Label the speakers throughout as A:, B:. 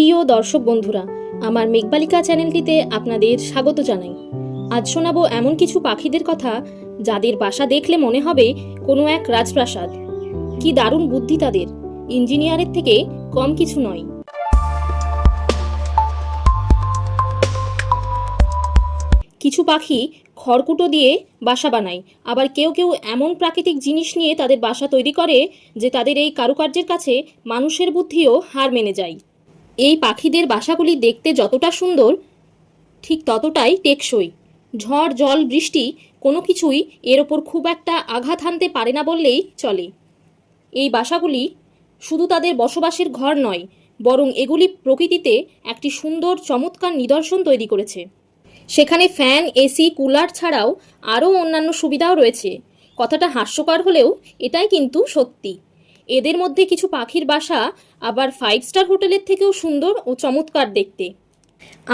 A: প্রিয় দর্শক বন্ধুরা, আমার মেঘবালিকা চ্যানেলটিতে আপনাদের স্বাগত জানাই। আজ শোনাবো এমন কিছু পাখিদের কথা যাদের বাসা দেখলে মনে হবে কোনো এক রাজপ্রাসাদ। কি দারুণ বুদ্ধি তাদের, ইঞ্জিনিয়ারের থেকে কম কিছু নয়। কিছু পাখি খড়কুটো দিয়ে বাসা বানায়, আবার কেউ কেউ এমন প্রাকৃতিক জিনিস নিয়ে তাদের বাসা তৈরি করে যে তাদের এই কারুকার্যের কাছে মানুষের বুদ্ধিও হার মেনে যায়। এই পাখিদের বাসাগুলি দেখতে যতটা সুন্দর, ঠিক ততটাই টেকসই। ঝড়, জল, বৃষ্টি কোনো কিছুই এর ওপর খুব একটা আঘাত হানতে পারে না বললেই চলে। এই বাসাগুলি শুধু তাদের বসবাসের ঘর নয়, বরং এগুলি প্রকৃতিতে একটি সুন্দর, চমৎকার নিদর্শন তৈরি করেছে। সেখানে ফ্যান, এসি, কুলার ছাড়াও আরও অন্যান্য সুবিধাও রয়েছে। কথাটা হাস্যকর হলেও এটাই কিন্তু সত্যি। এদের মধ্যে কিছু পাখির বাসা, আবার ফাইভ স্টার হোটেলের থেকেও সুন্দর ও চমৎকার দেখতে।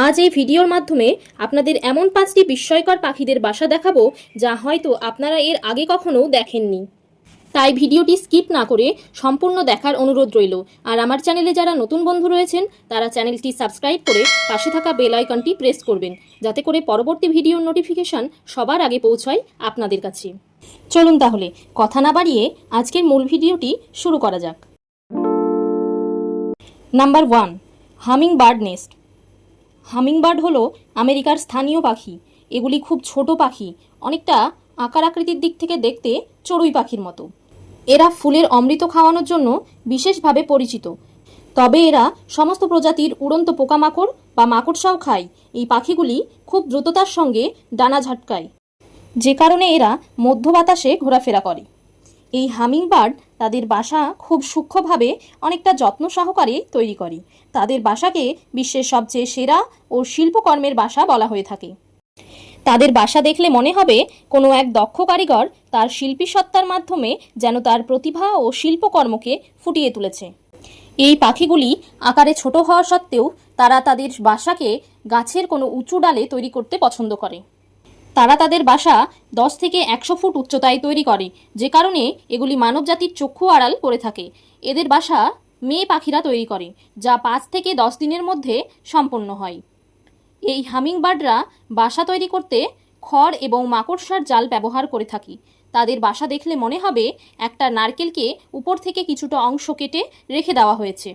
A: আজ এই ভিডিওর মাধ্যমে আপনাদের এমন পাঁচটি বিস্ময়কর পাখিদের বাসা দেখাবো যা হয়তো আপনারা এর আগে কখনো দেখেননি। তাই ভিডিওটি স্কিপ না করে সম্পূর্ণ দেখার অনুরোধ রইল। আর আমার চ্যানেলে যারা নতুন বন্ধু রয়েছেন, তারা চ্যানেলটি সাবস্ক্রাইব করে পাশে থাকা বেল আইকনটি প্রেস করবেন, যাতে করে পরবর্তী ভিডিওর নোটিফিকেশন সবার আগে পৌঁছায় আপনাদের কাছে। চলুন তাহলে, কথা না বাড়িয়ে আজকের মূল ভিডিওটি শুরু করা যাক। Number one hummingbird nest. Hummingbird হলো আমেরিকার স্থানীয় পাখি। এগুলি খুব ছোট পাখি, অনেকটা আকার আকৃতির দিক থেকে দেখতে চড়ুই পাখির মতো। এরা ফুলের অমৃত খাওয়ানোর জন্য বিশেষভাবে পরিচিত। তবে এরা সমস্ত প্রজাতির উড়ন্ত পোকামাকড় বা মাকড়সাও খায়। এই পাখিগুলি খুব দ্রুততার সঙ্গে ডানা ঝাটকায়। যে কারণে এরা মধ্য বাতাসে ঘোরাফেরা করে। এই হামিংবার্ড তাদের বাসা খুব সূক্ষ্মভাবে অনেকটা যত্ন সহকারে তৈরি করে। তাদের বাসাকে বিশ্বের সবচেয়ে সেরা ও শিল্পকর্মের বাসা বলা হয়ে থাকে। তাদের বাসা দেখলে মনে হবে কোনো এক দক্ষ কারিগর তার শিল্পী সত্তার মাধ্যমে যেন তার প্রতিভা ও শিল্পকর্মকে ফুটিয়ে তুলেছে। এই পাখিগুলি আকারে ছোট হওয়া সত্ত্বেও তারা তাদের বাসাকে গাছের কোনো উঁচু ডালে তৈরি করতে পছন্দ করে। তারা তাদের বাসা দশ থেকে একশো ফুট উচ্চতায় তৈরি করে, যে কারণে এগুলি মানবজাতির চক্ষু আড়াল করে থাকে। এদের বাসা মেয়ে পাখিরা তৈরি করে, যা পাঁচ থেকে দশ দিনের মধ্যে সম্পন্ন হয়। এই হামিংবার্ডরা বাসা তৈরি করতে খড় এবং মাকড়সার জাল ব্যবহার করে থাকি। তাদের বাসা দেখলে মনে হবে একটা নারকেলকে উপর থেকে কিছুটা অংশ কেটে রেখে দেওয়া হয়েছে।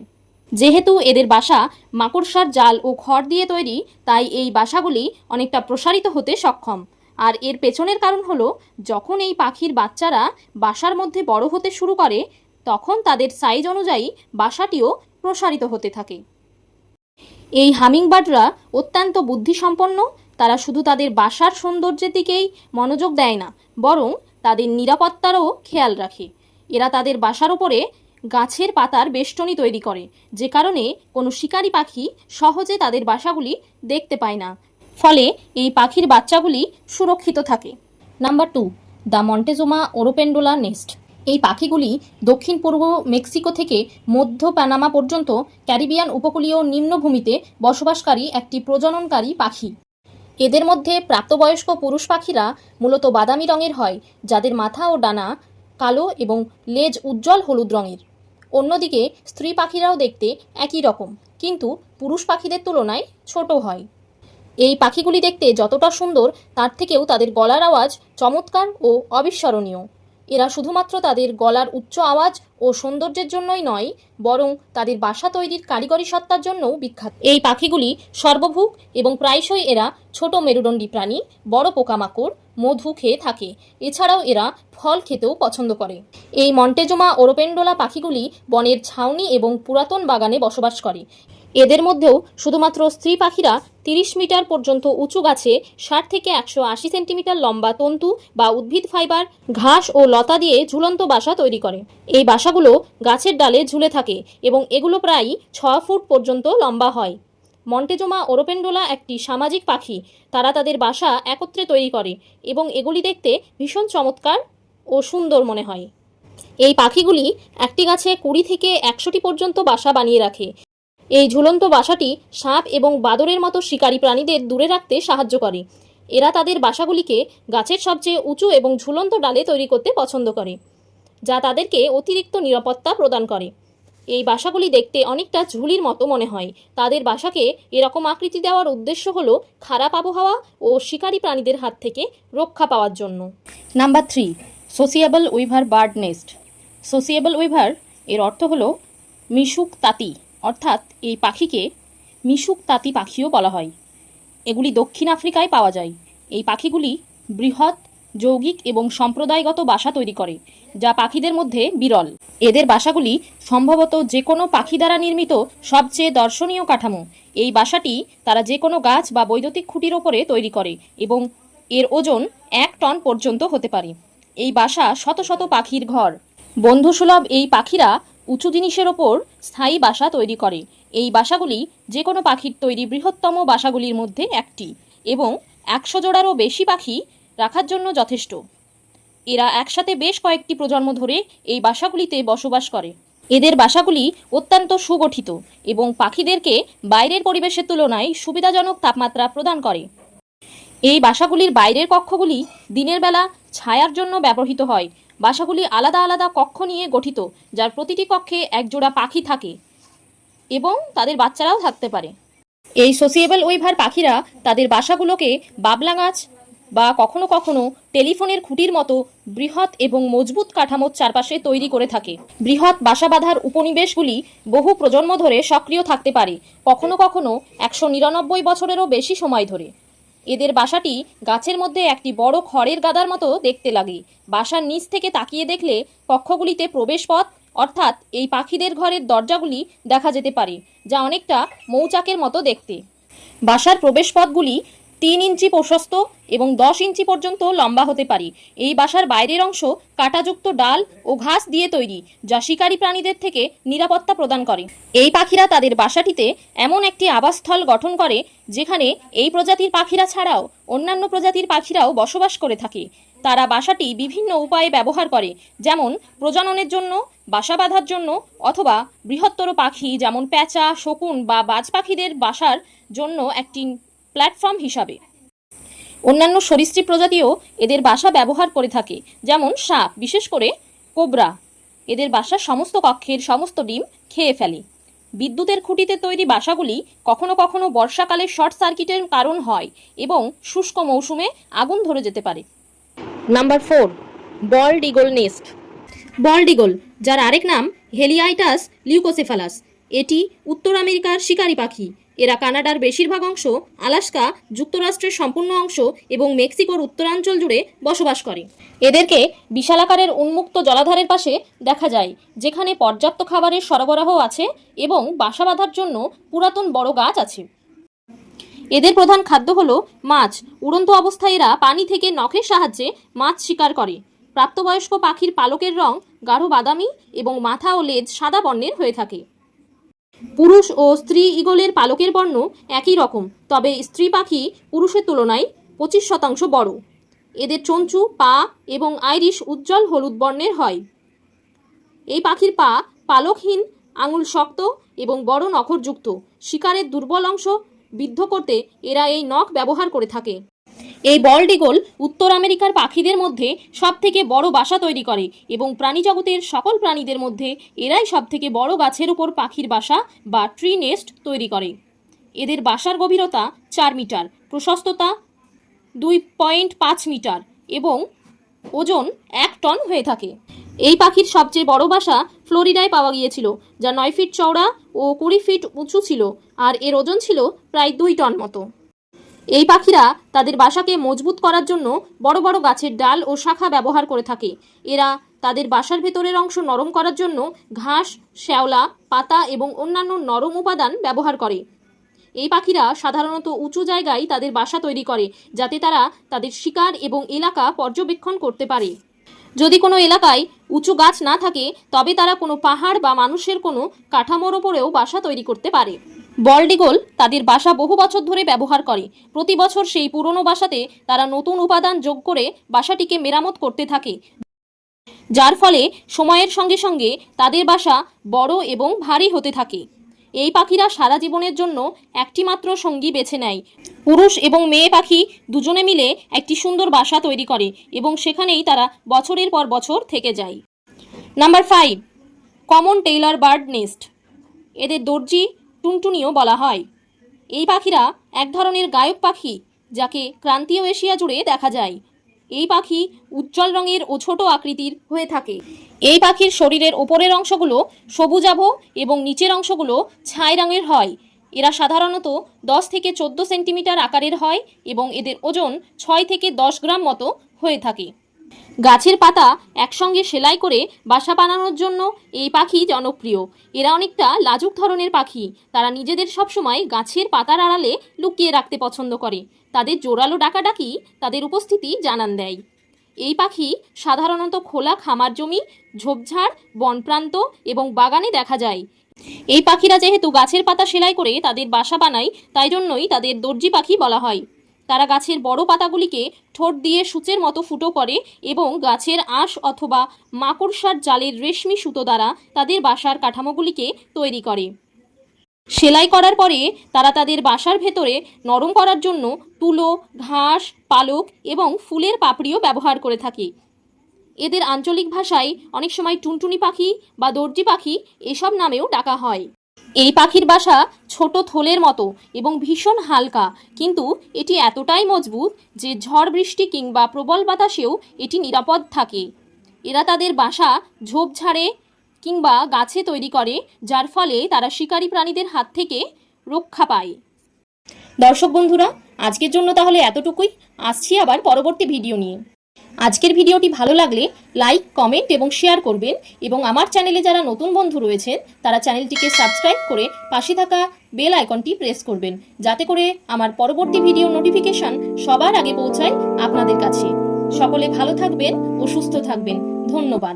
A: যেহেতু এদের বাসা মাকড়সার জাল ও খড় দিয়ে তৈরি, তাই এই বাসাগুলি অনেকটা প্রসারিত হতে সক্ষম। আর এর পেছনের কারণ হলো, যখন এই পাখির বাচ্চারা বাসার মধ্যে বড় হতে শুরু করে, তখন তাদের সাইজ অনুযায়ী বাসাটিও প্রসারিত হতে থাকে। এই হামিংবার্ডরা অত্যন্ত বুদ্ধিসম্পন্ন। তারা শুধু তাদের বাসার সৌন্দর্যের দিকেই মনোযোগ দেয় না, বরং তাদের নিরাপত্তারও খেয়াল রাখে। এরা তাদের বাসার ওপরে গাছের পাতার বেষ্টনী তৈরি করে, যে কারণে কোনো শিকারী পাখি সহজে তাদের বাসাগুলি দেখতে পায় না। ফলে এই পাখির বাচ্চাগুলি সুরক্ষিত থাকে। Number two, the Montezuma oropendola nest. এই পাখিগুলি দক্ষিণ পূর্ব মেক্সিকো থেকে মধ্য পানামা পর্যন্ত ক্যারিবিয়ান উপকূলীয় নিম্নভূমিতে বসবাসকারী একটি প্রজননকারী পাখি। এদের মধ্যে প্রাপ্তবয়স্ক পুরুষ পাখিরা মূলত বাদামি রঙের হয়, যাদের মাথা ও ডানা কালো এবং লেজ উজ্জ্বল হলুদ রঙের। অন্যদিকে স্ত্রী পাখিরাও দেখতে একই রকম, কিন্তু পুরুষ পাখিদের তুলনায় ছোট হয়। এই পাখিগুলি দেখতে যতটা সুন্দর, তার থেকেও তাদের গলার আওয়াজ চমৎকার ও অবিস্মরণীয়। এরা শুধুমাত্র তাদের গলার উচ্চ আওয়াজ ও সৌন্দর্যের জন্যই নয়, বরং তাদের বাসা তৈরির কারিগরি সত্তার জন্যও বিখ্যাত। এই পাখিগুলি সর্বভুক এবং প্রায়শই এরা ছোট মেরুদণ্ডী প্রাণী, বড় পোকামাকড়, মধু খেয়ে থাকে। এছাড়াও এরা ফল খেতেও পছন্দ করে। এই মন্টেজোমা ওরোপেন্ডোলা পাখিগুলি বনের ছাউনি এবং পুরাতন বাগানে বসবাস করে। এদের মধ্যেও শুধুমাত্র স্ত্রী পাখিরা তিরিশ মিটার পর্যন্ত উঁচু গাছে ষাট থেকে একশো আশি সেন্টিমিটার লম্বা তন্তু বা উদ্ভিদ ফাইবার, ঘাস ও লতা দিয়ে ঝুলন্ত বাসা তৈরি করে। এই বাসাগুলো গাছের ডালে ঝুলে থাকে এবং এগুলো প্রায় ছ ফুট পর্যন্ত লম্বা হয়। মন্টেজোমা ওরোপেন্ডোলা একটি সামাজিক পাখি। তারা তাদের বাসা একত্রে তৈরি করে এবং এগুলি দেখতে ভীষণ চমৎকার ও সুন্দর মনে হয়। এই পাখিগুলি একটি গাছে কুড়ি থেকে একশোটি পর্যন্ত বাসা বানিয়ে রাখে। এই ঝুলন্ত বাসাটি সাপ এবং বাদরের মতো শিকারী প্রাণীদের দূরে রাখতে সাহায্য করে। এরা তাদের বাসাগুলিকে গাছের সবচেয়ে উঁচু এবং ঝুলন্ত ডালে তৈরি করতে পছন্দ করে, যা তাদেরকে অতিরিক্ত নিরাপত্তা প্রদান করে। এই বাসাগুলি দেখতে অনেকটা ঝুলির মতো মনে হয়। তাদের বাসাকে এরকম আকৃতি দেওয়ার উদ্দেশ্য হলো খারাপ আবহাওয়া ও শিকারী প্রাণীদের হাত থেকে রক্ষা পাওয়ার জন্য। Number three sociable weaver bird nest sociable weaver এর অর্থ হলো মিশুক তাঁতি। অর্থাৎ এই পাখিকে মিশুক তাঁতি পাখিও বলা হয়। এগুলি দক্ষিণ আফ্রিকায় পাওয়া যায়। এই পাখিগুলি বৃহৎ, যৌগিক এবং সম্প্রদায়গত বাসা তৈরি করে, যা পাখিদের মধ্যে বিরল। এদের বাসাগুলি সম্ভবত যে কোনো পাখি দ্বারা নির্মিত সবচেয়ে দর্শনীয় কাঠামো। এই বাসাটি তারা যে কোনো গাছ বা বৈদ্যুতিক খুঁটির ওপরে তৈরি করে এবং এর ওজন এক টন পর্যন্ত হতে পারে। এই বাসা শত শত পাখির ঘর। বন্ধুসুলভ এই পাখিরা উঁচু জিনিসের ওপর স্থায়ী বাসা তৈরি করে। এই বাসাগুলি যে কোনো পাখির তৈরি বৃহত্তম বাসাগুলির মধ্যে একটি এবং একশো জোড়ারও বেশি পাখি রাখার জন্য যথেষ্ট। এরা একসাথে বেশ কয়েকটি প্রজন্ম ধরে এই বাসাগুলিতে বসবাস করে। এদের বাসাগুলি অত্যন্ত সুগঠিত এবং পাখিদেরকে বাইরের পরিবেশের তুলনায় সুবিধাজনক তাপমাত্রা প্রদান করে। এই বাসাগুলির বাইরের কক্ষগুলি দিনের বেলা ছায়ার জন্য ব্যবহৃত হয় বাসাগুলি আলাদা আলাদা কক্ষ নিয়ে গঠিত, যার প্রতিটি কক্ষে একজোড়া পাখি থাকে এবং তাদের বাচ্চারাও থাকতে পারে। এই সোসিয়েবল উইভার পাখিরা তাদের বাসাগুলোকে বাবলা গাছ বা কখনো কখনো টেলিফোনের খুঁটির মতো বৃহৎ এবং মজবুত কাঠামোর চারপাশে তৈরি করে থাকে। বৃহৎ বাসা বাঁধার উপনিবেশগুলি বহু প্রজন্ম ধরে সক্রিয় থাকতে পারে, কখনো কখনো একশো নিরানব্বই বছরেরও বেশি সময় ধরে। এদের বাসাটি গাছের মধ্যে একটি বড় খড়ের গাদার মতো দেখতে লাগে। বাসার নিচ থেকে তাকিয়ে দেখলে কক্ষগুলিতে প্রবেশপথ, অর্থাৎ এই পাখিদের ঘরের দরজাগুলি দেখা যেতে পারে, যা অনেকটা মৌচাকের মতো দেখতে। বাসার প্রবেশপথগুলি তিন ইঞ্চি প্রশস্ত এবং দশ ইঞ্চি পর্যন্ত লম্বা হতে পারে। এই বাসার বাইরের অংশ কাঁটাযুক্ত ডাল ও ঘাস দিয়ে তৈরি, যা শিকারী প্রাণীদের থেকে নিরাপত্তা প্রদান করে। এই পাখিরা তাদের বাসাটিতে এমন একটি আবাসস্থল গঠন করে, যেখানে এই প্রজাতির পাখিরা ছাড়াও অন্যান্য প্রজাতির পাখিরাও বসবাস করে থাকে। তারা বাসাটি বিভিন্ন উপায়ে ব্যবহার করে, যেমন প্রজননের জন্য, বাসা বাঁধার জন্য, অথবা বৃহত্তর পাখি যেমন প্যাঁচা, শকুন বা বাজ পাখিদের বাসার জন্য একটি প্ল্যাটফর্ম হিসাবে। অন্যান্য সরীসৃপ প্রজাতিও এদের বাসা ব্যবহার করে থাকে যেমন সাপ বিশেষ করে কোবরা। এদের বাসার সমস্ত কক্ষের সমস্ত ডিম খেয়ে ফেলে। বিদ্যুতের খুঁটিতে তৈরি বাসাগুলি কখনো কখনো বর্ষাকালে শর্ট সার্কিটের কারণ হয় এবং শুষ্ক মৌসুমে আগুন ধরে যেতে পারে। Number four bald eagle nest. Bald eagle যার আরেক নাম হেলিয়াইটাস লিউকোসেফালাস। এটি উত্তর আমেরিকার শিকারী পাখি। এরা কানাডার বেশিরভাগ অংশ আলাস্কা, যুক্তরাষ্ট্রের সম্পূর্ণ অংশ এবং মেক্সিকোর উত্তরাঞ্চল জুড়ে বসবাস করে। এদেরকে বিশালাকারের উন্মুক্ত জলাধারের পাশে দেখা যায়, যেখানে পর্যাপ্ত খাবারের সরবরাহ আছে এবং বাসা বাঁধার জন্য পুরাতন বড় গাছ আছে। এদের প্রধান খাদ্য হলো মাছ। উড়ন্ত অবস্থায় এরা পানি থেকে নখের সাহায্যে মাছ শিকার করে। প্রাপ্তবয়স্ক পাখির পালকের রং গাঢ় বাদামি এবং মাথা ও লেজ সাদা বর্ণের হয়ে থাকে। পুরুষ ও স্ত্রী ঈগলের পালকের বর্ণ একই রকম, তবে স্ত্রী পাখি পুরুষের তুলনায় পঁচিশ শতাংশ বড়। এদের চঞ্চু, পা এবং আইরিশ উজ্জ্বল হলুদ বর্ণের হয়। এই পাখির পা পালকহীন, আঙুল শক্ত এবং বড় নখরযুক্ত। শিকারের দুর্বল অংশ বিদ্ধ করতে এরা এই নখ ব্যবহার করে থাকে। এই বল্ড ইগল উত্তর আমেরিকার পাখিদের মধ্যে সবথেকে বড় বাসা তৈরি করে এবং প্রাণীজগতের সকল প্রাণীদের মধ্যে এরাই সবথেকে বড় গাছের উপর পাখির বাসা বা ট্রি নেস্ট তৈরি করে। এদের বাসার গভীরতা চার মিটার, প্রশস্ততা দুই পয়েন্ট পাঁচ মিটার এবং ওজন এক টন হয়ে থাকে। এই পাখির সবচেয়ে বড় বাসা ফ্লোরিডায় পাওয়া গিয়েছিল, যা নয় ফিট চওড়া ও কুড়ি ফিট উঁচু ছিল, আর এর ওজন ছিল প্রায় দুই টন মতো। এই পাখিরা তাদের বাসাকে মজবুত করার জন্য বড় বড় গাছের ডাল ও শাখা ব্যবহার করে থাকে। এরা তাদের বাসার ভেতরের অংশ নরম করার জন্য ঘাস, শ্যাওলা, পাতা এবং অন্যান্য নরম উপাদান ব্যবহার করে। এই পাখিরা সাধারণত উঁচু জায়গায় তাদের বাসা তৈরি করে, যাতে তারা তাদের শিকার এবং এলাকা পর্যবেক্ষণ করতে পারে। যদি কোনো এলাকায় উঁচু গাছ না থাকে, তবে তারা কোনো পাহাড় বা মানুষের কোনো কাঠামোর ওপরেও বাসা তৈরি করতে পারে। বল্ডিগোল তাদের বাসা বহু বছর ধরে ব্যবহার করে। প্রতি বছর সেই পুরনো বাসাতে তারা নতুন উপাদান যোগ করে বাসাটিকে মেরামত করতে থাকে। যার ফলে সময়ের সঙ্গে সঙ্গে তাদের বাসা বড় এবং ভারী হতে থাকে। এই পাখিরা সারা জীবনের জন্য একটি মাত্র সঙ্গী বেছে নেয়। পুরুষ এবং মেয়ে পাখি দুজনে মিলে একটি সুন্দর বাসা তৈরি করে এবং সেখানেই তারা বছরের পর বছর থেকে যায়। Number five, common tailorbird nest. এদের দর্জি টুনটুনিও বলা হয়। এই পাখিরা এক ধরনের গায়ক পাখি, যাকে ক্রান্তীয় এশিয়া জুড়ে দেখা যায়। এই পাখি উজ্জ্বল রঙের ও ছোট আকৃতির হয়ে থাকে। এই পাখির শরীরের ওপরের অংশগুলো সবুজাভ এবং নিচের অংশগুলো ছাই রঙের হয়। এরা সাধারণত দশ থেকে চোদ্দ সেন্টিমিটার আকারের হয় এবং এদের ওজন ছয় থেকে দশ গ্রাম মতো হয়ে থাকে। গাছের পাতা একসঙ্গে সেলাই করে বাসা বানানোর জন্য এই পাখি জনপ্রিয়। এরা অনেকটা লাজুক ধরনের পাখি। তারা নিজেদের সবসময় গাছের পাতার আড়ালে লুকিয়ে রাখতে পছন্দ করে। তাদের জোরালো ডাকাডাকি তাদের উপস্থিতি জানান দেয়। এই পাখি সাধারণত খোলা খামার জমি, ঝোপঝাড়, বনপ্রান্ত এবং বাগানে দেখা যায়। এই পাখিরা যেহেতু গাছের পাতা সেলাই করে তাদের বাসা বানায়, তাই জন্যই তাদের দর্জি পাখি বলা হয়। তারা গাছের বড় পাতাগুলিকে ঠোঁট দিয়ে সূচের মতো ফুটো করে এবং গাছের আঁশ অথবা মাকড়সার জালের রেশমি সুতো দ্বারা তাদের বাসার কাঠামোগুলিকে তৈরি করে। সেলাই করার পরে তারা তাদের বাসার ভেতরে নরম করার জন্য তুলো, ঘাস, পালক এবং ফুলের পাপড়িও ব্যবহার করে থাকে। এদের আঞ্চলিক ভাষায় অনেক সময় টুনটুনি পাখি বা দর্জি পাখি এসব নামেও ডাকা হয়। এই পাখির বাসা ছোট থলের মতো এবং ভীষণ হালকা, কিন্তু এটি এতটাই মজবুত যে ঝড় বৃষ্টি কিংবা প্রবল বাতাসেও এটি নিরাপদ থাকে। এরা তাদের বাসা ঝোপঝাড়ে কিংবা গাছে তৈরি করে, যার ফলে তারা শিকারী প্রাণীদের হাত থেকে রক্ষা পায়। দর্শক বন্ধুরা, আজকের জন্য তাহলে এতটুকুই। আসছি আবার পরবর্তী ভিডিও নিয়ে। আজকের ভিডিওটি ভালো লাগলে লাইক, কমেন্ট এবং শেয়ার করবেন এবং আমার চ্যানেলে যারা নতুন বন্ধু রয়েছেন, তারা চ্যানেলটিকে সাবস্ক্রাইব করে পাশে থাকা বেল আইকনটি প্রেস করবেন, যাতে করে আমার পরবর্তী ভিডিও নোটিফিকেশন সবার আগে পৌঁছায় আপনাদের কাছে। সকলে ভালো থাকবেন ও সুস্থ থাকবেন। ধন্যবাদ।